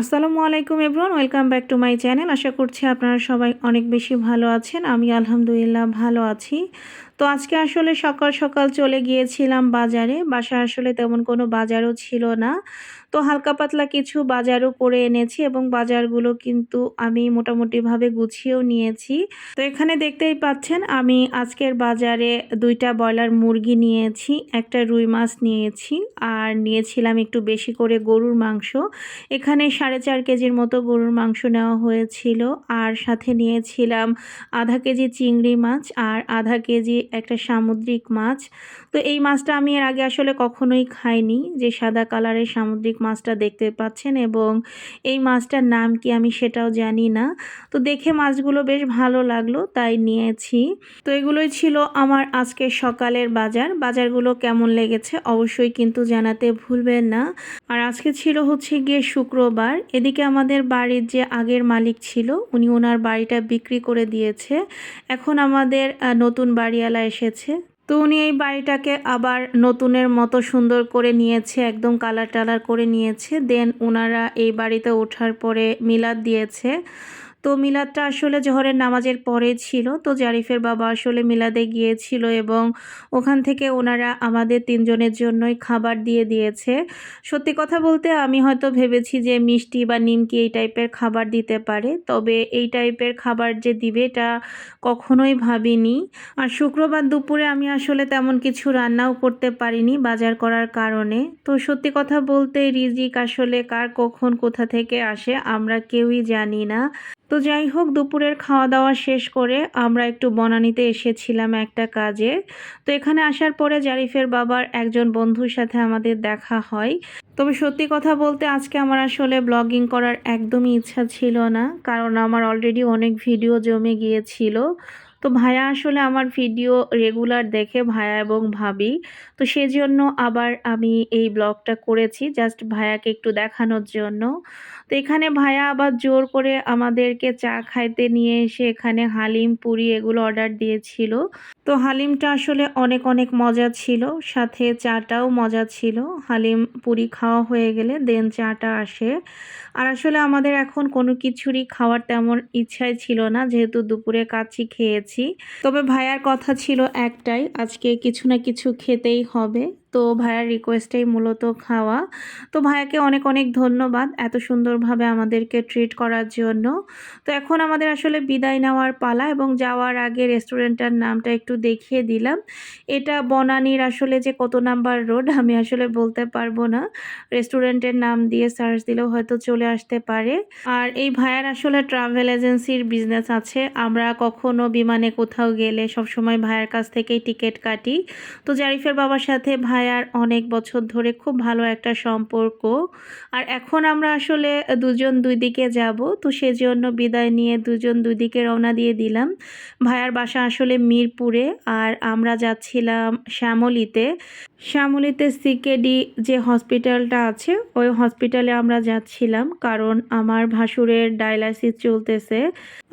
আসসালামু আলাইকুম everyone, welcome back to my channel. আশা করছি আপনারা সবাই অনেক বেশি ভালো আছেন। আমি আলহামদুলিল্লাহ ভালো আছি। তো আজকে আসলে সকাল সকাল চলে গিয়েছিলাম বাজারে। বাসা আসলে তেমন কোনো বাজারও ছিল না। তো হালকা পাতলা কিছু বাজারও করে এনেছি এবং বাজারগুলো কিন্তু আমি মোটামুটিভাবে গুছিয়েও নিয়েছি। তো এখানে দেখতেই পাচ্ছেন, আমি আজকের বাজারে দুইটা ব্রয়লার মুরগি নিয়েছি, একটা রুই মাছ নিয়েছি, আর নিয়েছিলাম একটু বেশি করে গরুর মাংস। এখানে সাড়ে চার কেজির মতো গরুর মাংস নেওয়া হয়েছিল, আর সাথে নিয়েছিলাম আধা কেজি চিংড়ি মাছ আর আধা কেজি একটা সামুদ্রিক মাছ। তো এই মাছটা আমি এর আগে আসলে কখনোই খাইনি। যে সাদা কালারের সামুদ্রিক মাছটা দেখতে পাচ্ছেন এবং এই মাছটার নাম কি আমি সেটাও জানি না। তো দেখে মাছগুলো বেশ ভালো লাগল, তাই নিয়েছি। তো এগুলোই ছিল আমার আজকে সকালের বাজার। বাজারগুলো কেমন লেগেছে অবশ্যই কিন্তু জানাতে ভুলবেন না। আর আজকে ছিল হচ্ছে গিয়ে শুক্রবার। এদিকে আমাদের বাড়ির যে আগের মালিক ছিল, উনি ওনার বাড়িটা বিক্রি করে দিয়েছে। এখন আমাদের নতুন বাড়িওয়ালা এসেছে। তো উনি এই বাড়িটাকে আবার নতুনের মতো সুন্দর করে নিয়েছে, একদম কালার টালার করে নিয়েছে। দেন ওনারা এই বাড়িতে ওঠার পরে মিলাদ দিয়েছে। তো মিলাদটা আসলে জহরের নামাজের পরে ছিল। তো জারিফের বাবা আসলে মিলাদে গিয়েছিল এবং ওখান থেকে ওনারা আমাদের তিনজনের জন্যই খাবার দিয়ে দিয়েছে। সত্যি কথা বলতে আমি হয়তো ভেবেছি যে মিষ্টি বা নিমকি এই টাইপের খাবার দিতে পারে, তবে এই টাইপের খাবার যে দিবে এটা কখনোই ভাবিনি। আর শুক্রবার দুপুরে আমি আসলে তেমন কিছু রান্নাও করতে পারিনি বাজার করার কারণে। তো সত্যি কথা বলতে রিজিক আসলে কার কখন কোথা থেকে আসে আমরা কেউই জানি না। তো যাই হোক, দুপুরের খাওয়া দাওয়া শেষ করে আমরা একটু বনানিতে এসেছিলাম একটা কাজে। তো এখানে আসার পরে জারিফের বাবার একজন বন্ধুর সাথে আমাদের দেখা হয়। তবে সত্যি কথা বলতে আজকে আমার আসলে ব্লগিং করার একদমই ইচ্ছা ছিল না, কারণ আমার অলরেডি অনেক ভিডিও জমে গিয়েছিল। তো ভায়া আসলে আমার ভিডিও রেগুলার দেখে ভায়া এবং ভাবি। তো সেজন্য আবার আমি এই ব্লগটা করেছি জাস্ট ভায়াকে একটু দেখানোর জন্য। তো এখানে ভায়া আবার জোর করে আমাদেরকে চা খাইতে নিয়ে এসে এখানে হালিম, পুরি এগুলো অর্ডার দিয়েছিল। তো হালিমটা আসলে অনেক অনেক মজা ছিল, সাথে চাটাও মজা ছিল। হালিম, পুরি খাওয়া হয়ে গেলে দেন চাটা আসে। আর আসলে আমাদের এখন কোনো কিছুরই খাওয়ার তেমন ইচ্ছাই ছিল না, যেহেতু দুপুরে কাচ্ছি খেয়েছি। তবে ভাইয়ার কথা ছিল একটাই আজকে কিছু না কিছু খেতেই হবে। তো ভাইয়ার রিকোয়েস্টেই মূলত খাওয়া। তো ভাইয়াকে অনেক অনেক ধন্যবাদ এত সুন্দরভাবে আমাদেরকে ট্রিট করার জন্য। তো এখন আমাদের আসলে বিদায় নেওয়ার পালা এবং যাওয়ার আগে রেস্টুরেন্টটার নামটা একটু দেখিয়ে দিলাম। এটা বনানীর আসলে যে কত নাম্বার রোড, আমি আসলে বলতে পারব না। রেস্টুরেন্টের নাম দিয়ে সার্চ দিলেও হয়তো চলে আসতে পারে। আর এই ভাইয়ার আসলে ট্রাভেল এজেন্সির বিজনেস আছে। আমরা কখনো বিমানে কোথাও গেলে সবসময় ভাইয়ার কাছ থেকেই টিকিট কাটি। তো জারিফের বাবার সাথে ভাই ভাইয়ার অনেক বছর ধরে খুব ভালো একটা সম্পর্ক। আর এখন আমরা আসলে দুজন দুই দিকে যাব, তো সেজন্য বিদায় নিয়ে দুজন দুই দিকে রওনা দিয়ে দিলাম। ভাইয়ার বাসা আসলে মিরপুরে, আর আমরা যাচ্ছিলাম শ্যামলিতে। শ্যামলিতে সিকেডি যে হসপিটালটা আছে, ওই হসপিটালে আমরা যাচ্ছিলাম কারণ আমার ভাসুরের ডায়ালাইসিস চলতেছে।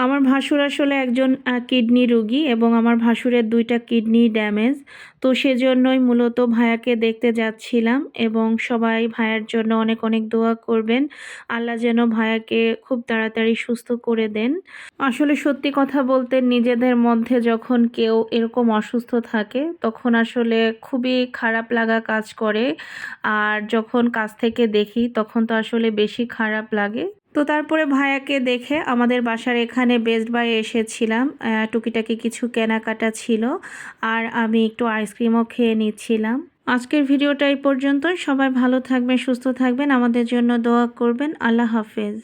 আমার ভাসুর আসলে একজন কিডনি রুগী এবং আমার ভাসুরের দুইটা কিডনি ড্যামেজ। তো সেজন্যই মূলত ভায়াকে দেখতে যাচ্ছিলাম এবং সবাই ভাইয়ার জন্য অনেক অনেক দোয়া করবেন। আল্লাহ যেন ভায়াকে খুব তাড়াতাড়ি সুস্থ করে দেন। আসলে সত্যি কথা বলতে নিজেদের মধ্যে যখন কেউ এরকম অসুস্থ থাকে, তখন আসলে খুবই খারাপ লাগা কাজ করে। আর যখন কাছ থেকে দেখি, তখন তো আসলে বেশি খারাপ লাগে। তো তারপরে ভাইয়াকে দেখে আমাদের বাসার এখানে বেস্ট বাই এসেছিলাম। টুকিটাকি কিছু কেনাকাটা ছিল। আর আমি একটু আইসক্রিমও খেয়ে নিচ্ছিলাম। আজকের ভিডিওটা এই পর্যন্ত সবাই ভালো থাকবেন, সুস্থ থাকবেন। আমাদের জন্য দোয়া করবেন। আল্লাহ হাফেজ।